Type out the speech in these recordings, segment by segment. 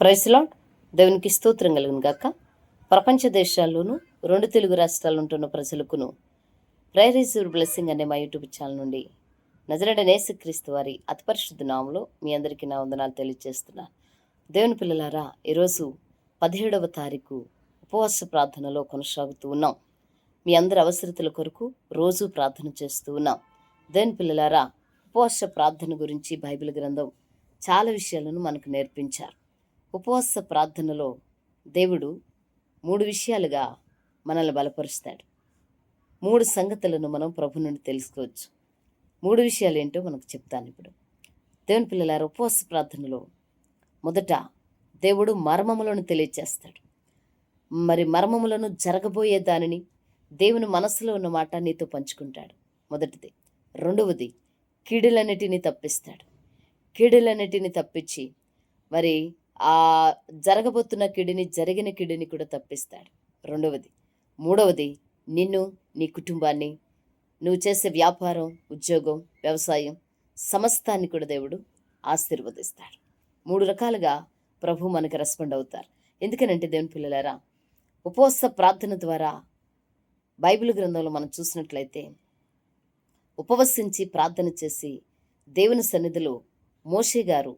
ప్రైస్లాడ్ దేవునికి స్తోత్రం కలుగును గాక. ప్రపంచ దేశాల్లోనూ రెండు తెలుగు రాష్ట్రాలు ఉంటున్న ప్రజలకును ప్రైరీజర్ బ్లెస్సింగ్ అనే మా యూట్యూబ్ ఛానల్ నుండి నజరడ నేసుక్రీస్తు వారి అతిపరిశుద్ధ నామంలో మీ అందరికీ నా వందనాలు తెలియజేస్తున్నా. దేవుని పిల్లలారా ఈరోజు పదిహేడవ తారీఖు ఉపవాస ప్రార్థనలో కొనసాగుతూ ఉన్నాం. మీ అందరి అవసరతల కొరకు రోజు ప్రార్థన చేస్తూ ఉన్నాం. దేవుని పిల్లలారా ఉపవాస ప్రార్థన గురించి బైబిల్ గ్రంథం చాలా విషయాలను మనకు నేర్పించారు. ఉపవాస ప్రార్థనలో దేవుడు మూడు విషయాలుగా మనల్ని బలపరుస్తాడు. మూడు సంగతులను మనం ప్రభు నుండి తెలుసుకోవచ్చు. మూడు విషయాలు ఏంటో మనకు చెప్తాను ఇప్పుడు. దేవుని పిల్లల ఉపవాస ప్రార్థనలో మొదట దేవుడు మర్మములను తెలియచేస్తాడు. మరి మర్మములను జరగబోయే దానిని దేవుని మనసులో ఉన్న మాట నీతో పంచుకుంటాడు. మొదటిది. రెండవది కీడులన్నిటిని తప్పిస్తాడు. కీడులన్నిటిని తప్పించి మరి ఆ జరగబోతున్న కిడిని జరిగిన కిడిని కూడా తప్పిస్తాడు. రెండవది మూడవది నిన్ను నీ కుటుంబాన్ని నువ్వు చేసే వ్యాపారం ఉద్యోగం వ్యవసాయం సమస్తాన్ని కూడా దేవుడు ఆశీర్వదిస్తాడు. మూడు రకాలుగా ప్రభు మనకు రెస్పాండ్ అవుతారు. ఎందుకనంటే దేవుని పిల్లలారా ఉపవాస ప్రార్థన ద్వారా బైబిల్ గ్రంథంలో మనం చూసినట్లయితే ఉపవసించి ప్రార్థన చేసి దేవుని సన్నిధిలో మోషే గారు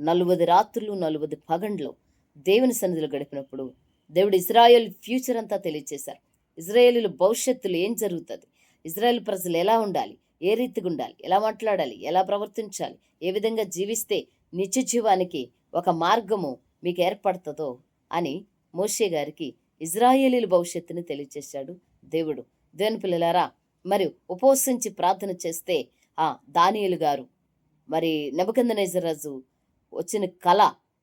నలువది రాత్రులు నలువది పగండ్లు దేవుని సన్నిధిలో గడిపినప్పుడు దేవుడు ఇజ్రాయెల్ ఫ్యూచర్ అంతా తెలియచేశారు. ఇజ్రాయేలీల భవిష్యత్తులో ఏం జరుగుతుంది? ఇజ్రాయెల్ ప్రజలు ఎలా ఉండాలి? ఏ రీతిగా ఉండాలి? ఎలా మాట్లాడాలి? ఎలా ప్రవర్తించాలి? ఏ విధంగా జీవిస్తే నిత్య జీవానికి ఒక మార్గము మీకు ఏర్పడుతుందో అని మోషే గారికి ఇజ్రాయేలీల భవిష్యత్తుని తెలియచేశాడు దేవుడు. దేవుని పిల్లలారా మరి ఉపవసించి ప్రార్థన చేస్తే ఆ దానియులు గారు మరి నెబకందనైజరాజు రాజు వచ్చిన కళ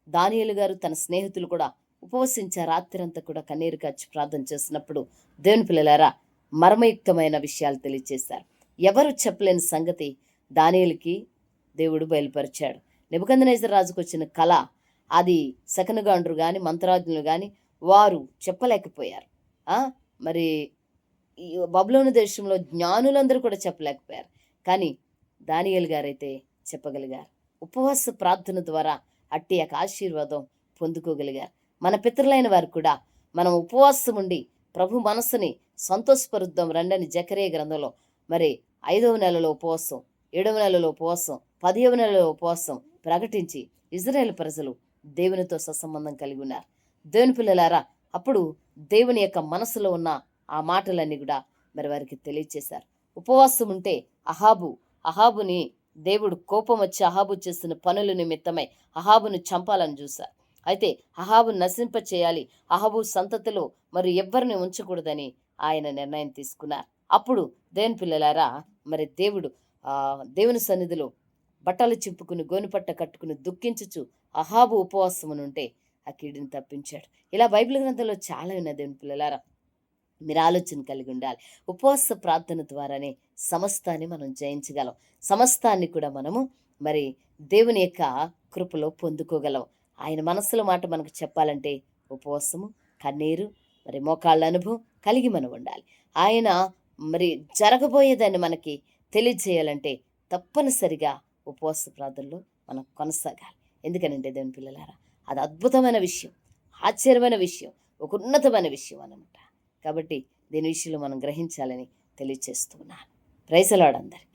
దానియలు గారు తన స్నేహితులు కూడా ఉపవసించే రాత్రంతా కూడా కన్నీరు కాచి ప్రార్థన చేసినప్పుడు దేవుని పిల్లలారా మర్మయుక్తమైన విషయాలు తెలియచేశారు. ఎవరు చెప్పలేని సంగతి దానియలకి దేవుడు బయలుపరిచాడు. నిబంధనేశ్వర రాజుకు వచ్చిన కళ అది శకనుగాండ్రు కానీ మంత్రాజ్ఞులు కానీ వారు చెప్పలేకపోయారు. మరి ఈ బబులోని దేశంలో జ్ఞానులందరూ కూడా చెప్పలేకపోయారు. కానీ దానియల్ గారైతే చెప్పగలిగారు. ఉపవాస ప్రార్థన ద్వారా అట్టి యొక్క ఆశీర్వాదం పొందుకోగలిగారు. మన పితరులైన వారు కూడా మనం ఉపవాసం ఉండి ప్రభు మనసుని సంతోషపరుద్దాం రండని జకరే గ్రంథంలో మరి ఐదవ నెలలో ఉపవాసం ఏడవ నెలలో ఉపవాసం పదిహేవ నెలలో ఉపవాసం ప్రకటించి ఇజ్రాయెల్ ప్రజలు దేవునితో సత్సంబంధం కలిగి ఉన్నారు. దేవుని పిల్లలారా అప్పుడు దేవుని యొక్క మనసులో ఉన్న ఆ మాటలన్నీ కూడా మరి వారికి తెలియచేశారు. ఉపవాసం ఉంటే అహాబు అహాబుని దేవుడు కోపం వచ్చి అహాబు చేస్తున్న పనుల నిమిత్తమై అహాబును చంపాలని చూశారు. అయితే అహాబు నశింప చేయాలి అహాబు సంతతిలో మరి ఎవ్వరిని ఉంచకూడదని ఆయన నిర్ణయం తీసుకున్నారు. అప్పుడు దేవుని పిల్లలారా మరి దేవుడు ఆ దేవుని సన్నిధిలో బట్టలు చింపుకుని గోనుపట్ట కట్టుకుని దుఃఖించుచు అహాబు ఉపవాసమునుంటే ఆ కీడిని తప్పించాడు. ఇలా బైబిల్ గ్రంథంలో చాలా ఉన్నాయి దేవుని పిల్లలారా. మీరు ఆలోచన కలిగి ఉండాలి ఉపవాస ప్రార్థన ద్వారానే సమస్తాన్ని మనం జయించగలం. సమస్తాన్ని కూడా మనము మరి దేవుని యొక్క కృపలో పొందుకోగలం. ఆయన మనసులో మాట మనకు చెప్పాలంటే ఉపవాసము కన్నీరు మరి మోకాళ్ళ అనుభవం కలిగి మనం ఉండాలి. ఆయన మరి జరగబోయేదాన్ని మనకి తెలియజేయాలంటే తప్పనిసరిగా ఉపవాస ప్రార్థనలో మనం కొనసాగాలి. ఎందుకనంటే దేవుని పిల్లలారా అది అద్భుతమైన విషయం ఆశ్చర్యమైన విషయం ఒక ఉన్నతమైన విషయం అనమాట కాబట్టి దీని విషయంలో మనం గ్రహించాలని తెలియచేస్తున్నాను. ప్రైసలాడందరి